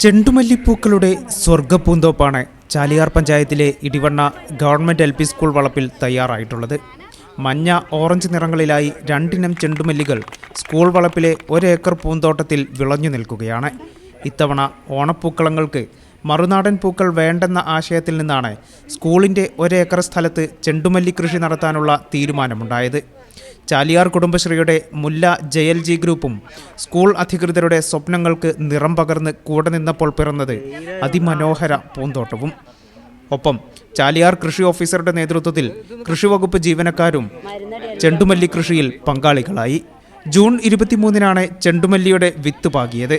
ചെണ്ടുമല്ലിപ്പൂക്കളുടെ സ്വർഗപ്പൂന്തോപ്പാണ് ചാലിയാർ പഞ്ചായത്തിലെ Edivanna government L P school വളപ്പിൽ തയ്യാറായിട്ടുള്ളത്. മഞ്ഞ ഓറഞ്ച് നിറങ്ങളിലായി രണ്ടിനം ചെണ്ടുമല്ലികൾ സ്കൂൾ വളപ്പിലെ ഒരേക്കർ പൂന്തോട്ടത്തിൽ വിളഞ്ഞു നിൽക്കുകയാണ്. ഇത്തവണ ഓണപ്പൂക്കളങ്ങൾക്ക് മറുനാടൻ പൂക്കൾ വേണ്ടെന്ന ആശയത്തിൽ നിന്നാണ് സ്കൂളിന്റെ ഒരേക്കർ സ്ഥലത്ത് ചെണ്ടുമല്ലി കൃഷി നടത്താനുള്ള തീരുമാനമുണ്ടായത്. ചാലിയാർ കുടുംബശ്രീയുടെ മുല്ല ജെ എൽ ജി ഗ്രൂപ്പും സ്കൂൾ അധികൃതരുടെ സ്വപ്നങ്ങൾക്ക് നിറം പകർന്ന് കൂടെ നിന്നപ്പോൾ പിറന്നത് അതിമനോഹര പൂന്തോട്ടവും. ഒപ്പം ചാലിയാർ കൃഷി ഓഫീസറുടെ നേതൃത്വത്തിൽ കൃഷിവകുപ്പ് ജീവനക്കാരും ചെണ്ടുമല്ലി കൃഷിയിൽ പങ്കാളികളായി. ജൂൺ ഇരുപത്തിമൂന്നിനാണ് ചെണ്ടുമല്ലിയുടെ വിത്ത് പാകിയത്.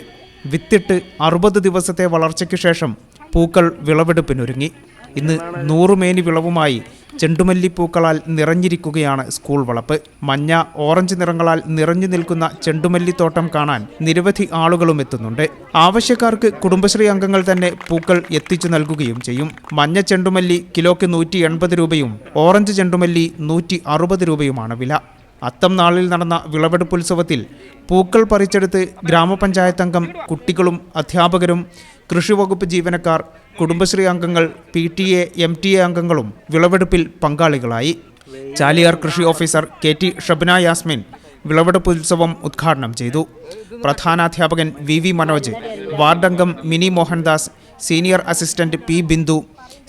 വിത്തിട്ട് അറുപത് ദിവസത്തെ വളർച്ചയ്ക്ക് ശേഷം പൂക്കൾ വിളവെടുപ്പിനൊരുങ്ങി. ഇന്ന് നൂറുമേനി വിളവുമായി ചെണ്ടുമല്ലി പൂക്കളാൽ നിറഞ്ഞിരിക്കുകയാണ് സ്കൂൾ വളപ്പ്. മഞ്ഞ ഓറഞ്ച് നിറങ്ങളാൽ നിറഞ്ഞു നിൽക്കുന്ന ചെണ്ടുമല്ലിത്തോട്ടം കാണാൻ നിരവധി ആളുകളും എത്തുന്നുണ്ട്. ആവശ്യക്കാർക്ക് കുടുംബശ്രീ അംഗങ്ങൾ തന്നെ പൂക്കൾ എത്തിച്ചു നൽകുകയും ചെയ്യും. മഞ്ഞ ചെണ്ടുമല്ലി കിലോയ്ക്ക് നൂറ്റി എൺപത് രൂപയും ഓറഞ്ച് ചെണ്ടുമല്ലി നൂറ്റി അറുപത് രൂപയുമാണ് വില. അത്തം നാളിൽ നടന്ന വിളവെടുപ്പ് ഉത്സവത്തിൽ പൂക്കൾ പറിച്ചെടുത്ത് ഗ്രാമപഞ്ചായത്ത് അംഗം കുട്ടികളും അധ്യാപകരും കൃഷിവകുപ്പ് ജീവനക്കാർ കുടുംബശ്രീ അംഗങ്ങൾ P T A M T A അംഗങ്ങളും വിളവെടുപ്പിൽ പങ്കാളികളായി. ചാലിയാർ കൃഷി officer K T Shabna Yasmin വിളവെടുപ്പ് ഉത്സവം ഉദ്ഘാടനം ചെയ്തു. പ്രധാനാധ്യാപകൻ V V Manoj വാർഡംഗം Mini Mohandas senior assistant P Bindu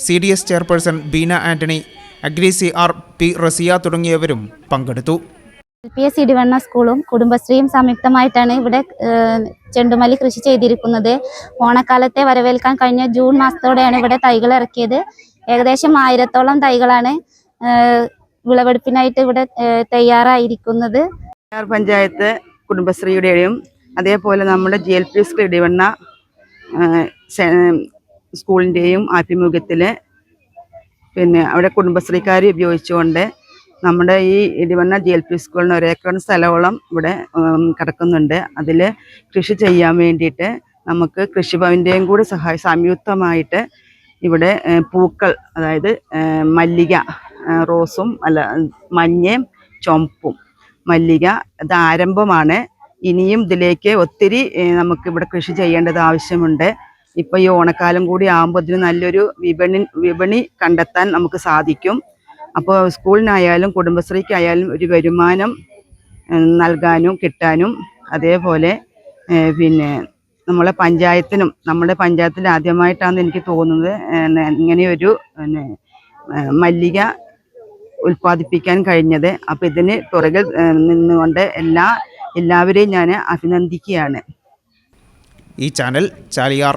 C D S chairperson Beena Antony agri C R P Rasiya തുടങ്ങിയവരും പങ്കെടുത്തു. പി എസ് ഇടിവണ്ണ സ്കൂളും കുടുംബശ്രീയും സംയുക്തമായിട്ടാണ് ഇവിടെ ചെണ്ടുമല്ലി കൃഷി ചെയ്തിരിക്കുന്നത്. ഓണക്കാലത്തെ വരവേൽക്കാൻ കഴിഞ്ഞ ജൂൺ മാസത്തോടെയാണ് ഇവിടെ തൈകൾ ഇറക്കിയത്. ഏകദേശം ആയിരത്തോളം തൈകളാണ് വിളവെടുപ്പിനായിട്ട് ഇവിടെ തയ്യാറായിരിക്കുന്നത്. പഞ്ചായത്ത് കുടുംബശ്രീയുടെയും അതേപോലെ നമ്മുടെ G L P school Edivanna സ്കൂളിന്റെയും ആഭിമുഖ്യത്തിൽ പിന്നെ അവിടെ കുടുംബശ്രീക്കാർ ഉപയോഗിച്ചുകൊണ്ട് നമ്മുടെ ഈ ഇടിവണ്ണ ജി എൽ പി സ്കൂളിന് ഒരേക്കർ സ്ഥലമോളം ഇവിടെ കിടക്കുന്നുണ്ട്. അതിൽ കൃഷി ചെയ്യാൻ വേണ്ടിയിട്ട് നമുക്ക് കൃഷിഭവന്റെയും കൂടി സഹായ സംയുക്തമായിട്ട് ഇവിടെ പൂക്കൾ അതായത് മല്ലിക റോസും അല്ല മഞ്ഞയും ചുമപ്പും മല്ലിക ഇത് ആരംഭമാണ്. ഇനിയും ഇതിലേക്ക് ഒത്തിരി നമുക്ക് ഇവിടെ കൃഷി ചെയ്യേണ്ടത് ആവശ്യമുണ്ട്. ഇപ്പോൾ ഈ ഓണക്കാലം കൂടി ആകുമ്പോൾ ഇതിന് നല്ലൊരു വിപണി വിപണി കണ്ടെത്താൻ നമുക്ക് സാധിക്കും. അപ്പോൾ സ്കൂളിനായാലും കുടുംബശ്രീക്കായാലും ഒരു വരുമാനം നൽകാനും കിട്ടാനും അതേപോലെ പിന്നെ നമ്മളെ പഞ്ചായത്തിനും നമ്മുടെ പഞ്ചായത്തിൽ ആദ്യമായിട്ടാണ് എനിക്ക് തോന്നുന്നത് ഇങ്ങനെയൊരു മല്ലിക ഉൽപ്പാദിപ്പിക്കാൻ കഴിഞ്ഞത്. അപ്പോൾ ഇതിന് പുറകിൽ നിന്നുകൊണ്ട് എല്ലാ എല്ലാവരെയും ഞാൻ അഭിനന്ദിക്കുകയാണ്. ഈ channel Chaliyar